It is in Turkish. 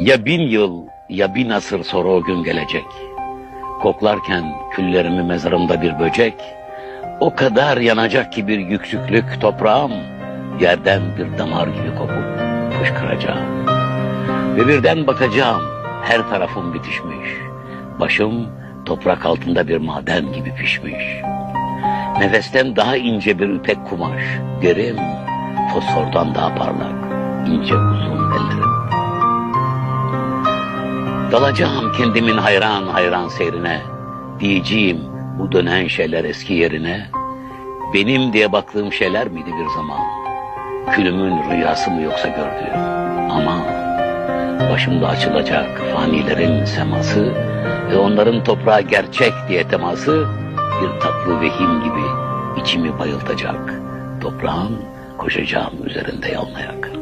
Ya bin yıl ya bin asır sonra o gün gelecek. Koklarken küllerimi mezarımda bir böcek, o kadar yanacak ki bir yüksüklük toprağım, yerden bir damar gibi kopup fışkıracağım. Ve birden bakacağım, her tarafım bitişmiş. Başım toprak altında bir maden gibi pişmiş. Nefesten daha ince bir ipek kumaş, derim, fosfordan daha parlak, ince uzun ellerim. Dalacağım kendimin hayran hayran seyrine, diyeceğim bu dönen şeyler eski yerine, benim diye baktığım şeyler miydi bir zaman? Külümün rüyası mı yoksa gördüğüm? Ama başımda açılacak fanilerin seması ve onların toprağa gerçek diye teması bir tatlı vehim gibi içimi bayıltacak. Toprağın koşacağım üzerinde yalnayak.